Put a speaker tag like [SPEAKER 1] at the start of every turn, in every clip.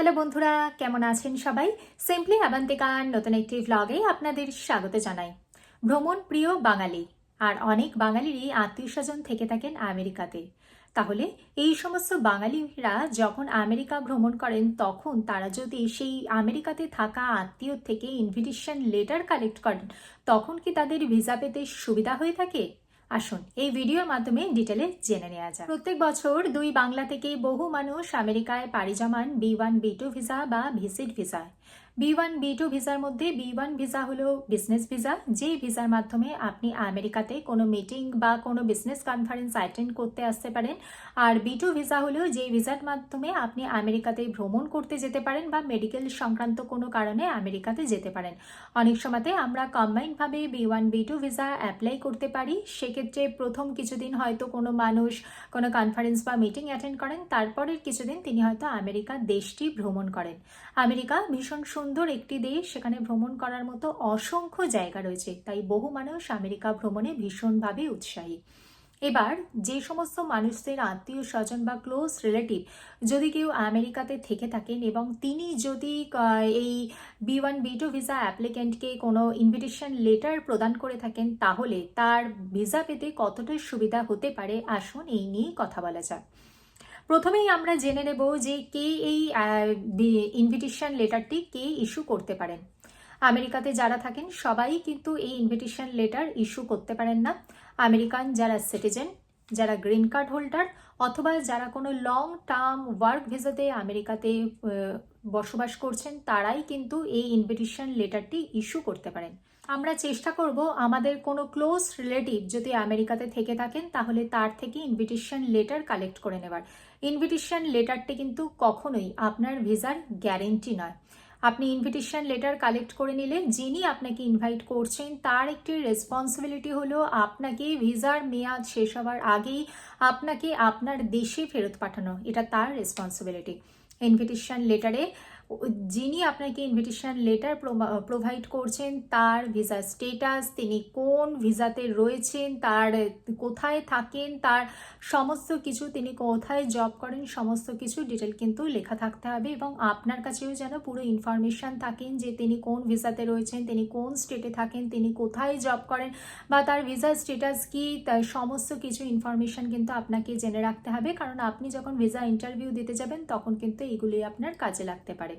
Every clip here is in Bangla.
[SPEAKER 1] হ্যালো বন্ধুরা, কেমন আছেন সবাই? সিম্পলি আবান্তিকার নতুন একটি ভ্লগে আপনাদের স্বাগত জানাই। ভ্রমণ প্রিয় বাঙালি, আর অনেক বাঙালিরই আত্মীয় স্বজন থেকে থাকেন আমেরিকাতে। তাহলে এই সমস্ত বাঙালিরা যখন আমেরিকা ভ্রমণ করেন, তখন তারা যদি সেই আমেরিকাতে থাকা আত্মীয় থেকে ইনভিটেশন লেটার কালেক্ট করেন, তখন কি তাদের ভিসা পেতে সুবিধা হয়ে থাকে? আসুন এই ভিডিওর মাধ্যমে ডিটেলে জেনে নেওয়া যায় প্রত্যেক বছর দুই বাংলা থেকে বহু মানুষ আমেরিকায় পাড়ি জমান B one B two visa বা ভিসিট ভিসায় বি ওয়ান বি টু ভিসার মধ্যে বি ওয়ান ভিসা হলো বিজনেস ভিসা যে ভিসার মাধ্যমে আপনি আমেরিকাতে কোনো মিটিং বা কোনো বিজনেস কনফারেন্স অ্যাটেন্ড করতে আসতে পারেন। আর বি টু ভিসা হলো যে ভিসার মাধ্যমে আপনি আমেরিকাতে ভ্রমণ করতে যেতে পারেন বা মেডিকেল সংক্রান্ত কোনো কারণে আমেরিকাতে যেতে পারেন। অনেক সময়তে আমরা কম্বাইনভাবে B one B two visa apply করতে পারি। সেক্ষেত্রে প্রথম কিছুদিন হয়তো কোনো মানুষ কোনো কনফারেন্স বা মিটিং অ্যাটেন্ড করেন, তারপরের কিছুদিন তিনি হয়তো আমেরিকা দেশটি ভ্রমণ করেন। আমেরিকা ভীষণ সুন্দর একটি দেশ, সেখানে ভ্রমণ করার মতো অসংখ্য জায়গা রয়েছে। তাই বহু মানুষ আমেরিকা ভ্রমণে ভীষণভাবে উৎসাহী। এবার যে সমস্ত মানুষদের আত্মীয় স্বজন বা ক্লোজ রিলেটিভ যদি কেউ আমেরিকাতে থেকে থাকেন এবং তিনি যদি এই B one B two visa অ্যাপ্লিক্যান্টকে কোনো ইনভিটেশন লেটার প্রদান করে থাকেন, তাহলে তার ভিসা পেতে কতটা সুবিধা হতে পারে? আসুন এই নিয়েই কথা বলা যাক। প্রথমেই আমরা জেনে নেব যে কে এই ইনভিটেশন লেটারটি কে ইস্যু করতে পারেন। আমেরিকাতে যারা থাকেন, সবাই কিন্তু এই ইনভিটেশন লেটার ইস্যু করতে পারেন না। আমেরিকান যারা সিটিজেন যারা গ্রিন কার্ড হোল্ডার অথবা যারা কোনো লং টার্ম ওয়ার্ক ভিসাতে আমেরিকাতে বসবাস করছেন, তারাই কিন্তু এই ইনভিটেশন লেটারটি ইস্যু করতে পারেন। আমরা চেষ্টা করব আমাদের কোনো ক্লোজ রিলেটিভ যদি আমেরিকাতে থেকে থাকেন, তাহলে তার থেকে ইনভিটেশন লেটার কালেক্ট করে নেবার। ইনভিটেশন লেটারটি কিন্তু কখনোই আপনার ভিসার গ্যারেন্টি নয়। আপনি ইনভিটেশন লেটার কালেক্ট করে নিলে, যিনি আপনাকে ইনভাইট করছেন, তার একটি রেসপন্সিবিলিটি হলো আপনাকে ভিসার মেয়াদ শেষ হওয়ার আগেই আপনাকে আপনার দেশে ফেরত পাঠানো। এটা তার রেসপন্সিবিলিটি ইনভিটেশন লেটারে যিনি আপনাকে ইনভিটেশন লেটার প্রোভাইড করছেন, তার ভিসা স্টেটাস তিনি কোন ভিসাতে রয়েছেন, তার কোথায় থাকেন, তার সমস্ত কিছু, তিনি কোথায় জব করেন, সমস্ত কিছু ডিটেল কিন্তু লেখা থাকতে হবে এবং আপনার কাছেও যেন পুরো ইনফরমেশন থাকেন যে তিনি কোন ভিসাতে রয়েছেন, তিনি কোন স্টেটে থাকেন, তিনি কোথায় জব করেন বা তার ভিসা স্টেটাস কি, তার সমস্ত কিছু ইনফরমেশন কিন্তু আপনাকে জেনে রাখতে হবে। কারণ আপনি যখন ভিসা ইন্টারভিউ দিতে যাবেন, তখন কিন্তু এগুলি আপনার কাজে লাগতে পারে।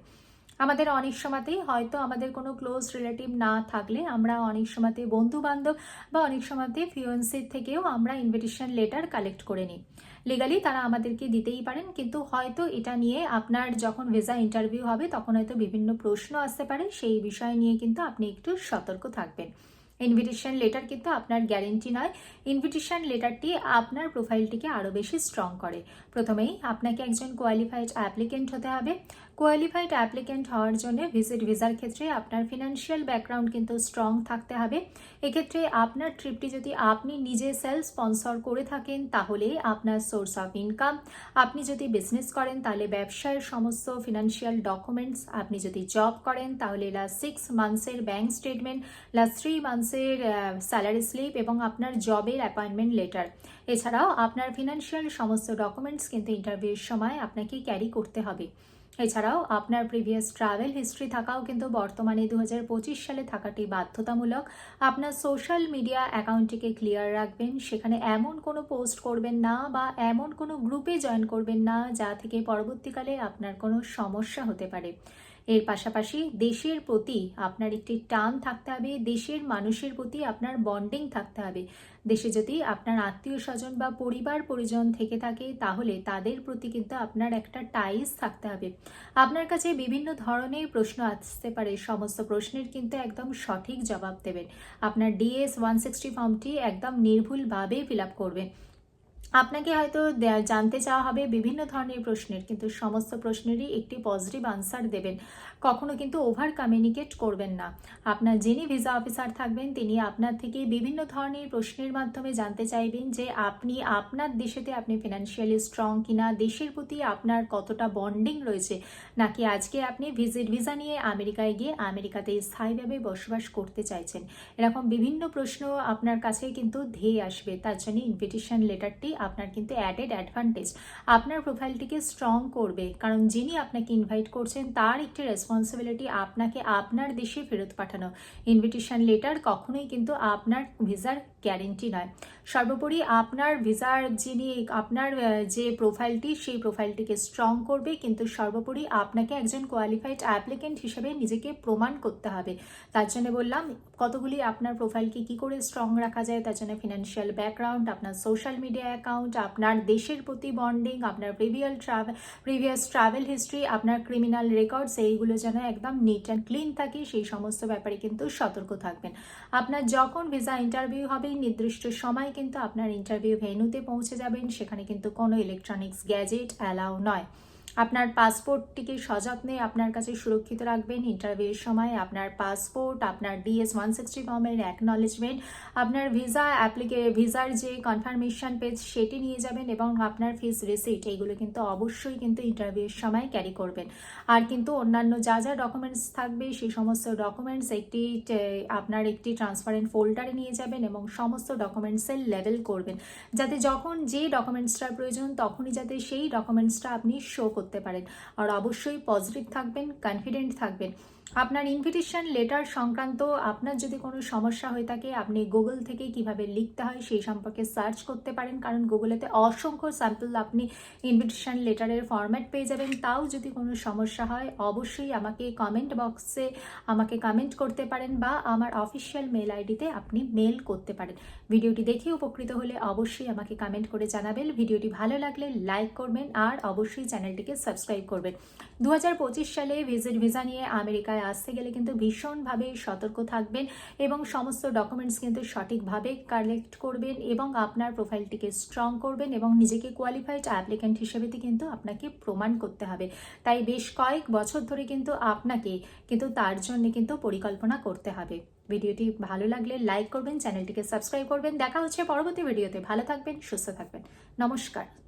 [SPEAKER 1] আমাদের অনেক সময়তেই হয়তো আমাদের কোনো ক্লোজ রিলেটিভ না থাকলে আমরা অনেক সময়তে বন্ধু বান্ধব বা অনেক সময়তে ফিওন্সির থেকেও আমরা ইনভিটেশন লেটার কালেক্ট করে নিই। লিগালি তারা আমাদেরকে দিতেই পারেন, কিন্তু হয়তো এটা নিয়ে আপনার যখন ভিসা ইন্টারভিউ হবে, তখন হয়তো বিভিন্ন প্রশ্ন আসতে পারে, সেই বিষয় নিয়ে কিন্তু আপনি একটু সতর্ক থাকবেন। ইনভিটেশন লেটার কিন্তু আপনার গ্যারেন্টি নয়। ইনভিটেশন লেটারটি আপনার প্রোফাইলটিকে আরও বেশি স্ট্রং করে। প্রথমেই আপনাকে একজন কোয়ালিফাইড অ্যাপ্লিকেন্ট হতে হবে। কোয়ালিফাইড অ্যাপ্লিকেন্ট হওয়ার জন্য ভিজিট ভিসার ক্ষেত্রে আপনার ফিনান্সিয়াল ব্যাকগ্রাউন্ড কিন্তু স্ট্রং থাকতে হবে। এক্ষেত্রে আপনার ট্রিপটি যদি আপনি নিজে সেলফ স্পন্সর করে থাকেন, তাহলে আপনার সোর্স অফ ইনকাম আপনি যদি বিজনেস করেন, তাহলে ব্যবসার সমস্ত ফিনান্সিয়াল ডকুমেন্টস আপনি যদি জব করেন, তাহলে লাস্ট সিক্স মান্থসের ব্যাঙ্ক স্টেটমেন্ট লাস্ট থ্রি মান্থসের স্যালারি স্লিপ এবং আপনার জবের অ্যাপয়েন্টমেন্ট লেটার এছাড়াও আপনার ফিনান্সিয়াল সমস্ত ডকুমেন্টস কিন্তু ইন্টারভিউর সময় আপনাকে ক্যারি করতে হবে। এছাড়াও আপনার প্রিভিয়াস ট্রাভেল হিস্ট্রি থাকাও কিন্তু বর্তমানে দু হাজার পঁচিশ সালে থাকাটি বাধ্যতামূলক। আপনার সোশ্যাল মিডিয়া অ্যাকাউন্টটিকে ক্লিয়ার রাখবেন, সেখানে এমন কোনো পোস্ট করবেন না বা এমন কোনো গ্রুপে জয়েন করবেন না, যা থেকে পরবর্তীকালে আপনার কোনো সমস্যা হতে পারে। এর পাশাপাশি দেশের প্রতি আপনার একটি টান থাকতে হবে, দেশের মানুষের প্রতি আপনার বন্ডিং থাকতে হবে। দেশে যদি আপনার আত্মীয় স্বজন বা পরিবার পরিজন থেকে থাকে, তাহলে তাদের প্রতি কিন্তু আপনার একটা টাইস থাকতে হবে। আপনার কাছে বিভিন্ন ধরনের প্রশ্ন আসতে পারে, সমস্ত প্রশ্নের কিন্তু একদম সঠিক জবাব দেবেন। আপনার ডিএস ওয়ান সিক্সটি ফর্মটি একদম নির্ভুলভাবে ফিল আপ করবেন। আপনাকে হয়তো জানতে চাওয়া হবে বিভিন্ন ধরনের প্রশ্নের, কিন্তু সমস্ত প্রশ্নেরই একটি পজিটিভ আনসার দেবেন। কখনো কিন্তু ওভার কমিউনিকেট করবেন না। আপনার যিনি ভিসা অফিসার থাকবেন, তিনি আপনার থেকে বিভিন্ন ধরনের প্রশ্নের মাধ্যমে জানতে চাইবেন যে আপনি আপনার দেশেতে আপনি ফিনান্সিয়ালি স্ট্রং কিনা, দেশের প্রতি আপনার কতটা বন্ডিং রয়েছে, নাকি আজকে আপনি ভিজিট ভিসা নিয়ে আমেরিকায় গিয়ে আমেরিকাতে স্থায়ীভাবে বসবাস করতে চাইছেন। এরকম বিভিন্ন প্রশ্ন আপনার কাছে কিন্তু ধেয়ে আসবে। তার জন্য ইনভিটেশন লেটারটি আপনার কিন্তু অ্যাডেড অ্যাডভান্টেজ আপনার প্রোফাইলটিকে স্ট্রং করবে। কারণ যিনি আপনাকে ইনভাইট করছেন, তার একটি রেসপন্সিবিলিটি আপনাকে আপনার দেশে ফেরত পাঠানো। ইনভিটেশন লেটার কখনোই কিন্তু আপনার ভিসার গ্যারেন্টি নয়। সর্বোপরি আপনার ভিসার যিনি, আপনার যে প্রোফাইলটি সেই প্রোফাইলটিকে স্ট্রং করবে। কিন্তু সর্বোপরি আপনাকে একজন কোয়ালিফাইড অ্যাপ্লিকেন্ট হিসেবে নিজেকে প্রমাণ করতে হবে। তার জন্য বললাম কতগুলি আপনার প্রোফাইলকে কি করে স্ট্রং রাখা যায়, তার জন্য ফিনান্সিয়াল ব্যাকগ্রাউন্ড আপনার সোশ্যাল মিডিয়া অ্যাকাউন্ট আপনার দেশের প্রতি বন্ডিং আপনার প্রিভিয়াল ট্রাভেল প্রিভিয়াস ট্রাভেল হিস্ট্রি আপনার ক্রিমিনাল রেকর্ডস এইগুলো যেন একদম নিট অ্যান্ড ক্লিন থাকে, সেই সমস্ত ব্যাপারে কিন্তু সতর্ক থাকবেন। আপনার যখন ভিসা ইন্টারভিউ হবে, নির্দিষ্ট সময় কিন্তু আপনার ইন্টারভিউ ভেন্যুতে পৌঁছে যাবেন, সেখানে কিন্তু কোনো ইলেকট্রনিক্স গ্যাজেট অ্যালাউ নয়। আপনার পাসপোর্টটিকে সযত্নে আপনার কাছে সুরক্ষিত রাখবেন। ইন্টারভিউর সময় আপনার পাসপোর্ট, আপনার ডিএস ওয়ান সিক্সটি ফর্মের অ্যাকনলেজমেন্ট আপনার ভিসা অ্যাপ্লিকে ভিসার যে কনফার্মেশন পেজ সেটি নিয়ে যাবেন এবং আপনার ফিস রিসিট এইগুলো কিন্তু অবশ্যই কিন্তু ইন্টারভিউর সময় ক্যারি করবেন। আর কিন্তু অন্যান্য যা যা ডকুমেন্টস থাকবে সেই সমস্ত ডকুমেন্টস একটি আপনার একটি ট্রান্সপারেন্ট ফোল্ডারে নিয়ে যাবেন এবং সমস্ত ডকুমেন্টসের লেভেল করবেন। যাতে যখন যে ডকুমেন্টসটার প্রয়োজন, তখনই যাতে সেই ডকুমেন্টসটা আপনি শো করতে পারেন। আর অবশ্যই পজিটিভ থাকবেন কনফিডেন্ট থাকবেন। আপনার ইনভিটেশন লেটার সংক্রান্ত আপনার যদি কোনো সমস্যা হয়ে থাকে, আপনি গুগল থেকে কীভাবে লিখতে হয় সেই সম্পর্কে সার্চ করতে পারেন। কারণ গুগলেতে অসংখ্য স্যাম্পল আপনি ইনভিটেশন লেটারের ফরম্যাট পেয়ে যাবেন। তাও যদি কোনো সমস্যা হয়, অবশ্যই আমাকে কমেন্ট বক্সে আমাকে কমেন্ট করতে পারেন বা আমার অফিসিয়াল মেল আইডিতে আপনি মেল করতে পারেন। ভিডিওটি দেখে উপকৃত হলে অবশ্যই আমাকে কমেন্ট করে জানাবেন। ভিডিওটি ভালো লাগলে লাইক করবেন আর অবশ্যই চ্যানেলটিকে সাবস্ক্রাইব করবেন। দু হাজার পঁচিশ সালে ভিজিট ভিসা নিয়ে আমেরিকায় আসতে গেলে কিন্তু ভীষণভাবে সতর্ক থাকবেন এবং সমস্ত ডকুমেন্টস কিন্তু সঠিকভাবে কালেক্ট করবেন এবং আপনার প্রোফাইলটিকে স্ট্রং করবেন এবং নিজেকে কোয়ালিফাইড অ্যাপ্লিক্যান্ট হিসেবে কিন্তু আপনাকে প্রমাণ করতে হবে। তাই বেশ কয়েক বছর ধরে কিন্তু আপনাকে কিন্তু তার জন্য কিন্তু পরিকল্পনা করতে হবে। ভিডিওটি ভালো লাগলে লাইক করবেন, চ্যানেলটিকে সাবস্ক্রাইব করবেন। দেখা হচ্ছে পরবর্তী ভিডিওতে ভালো থাকবেন, সুস্থ থাকবেন। নমস্কার।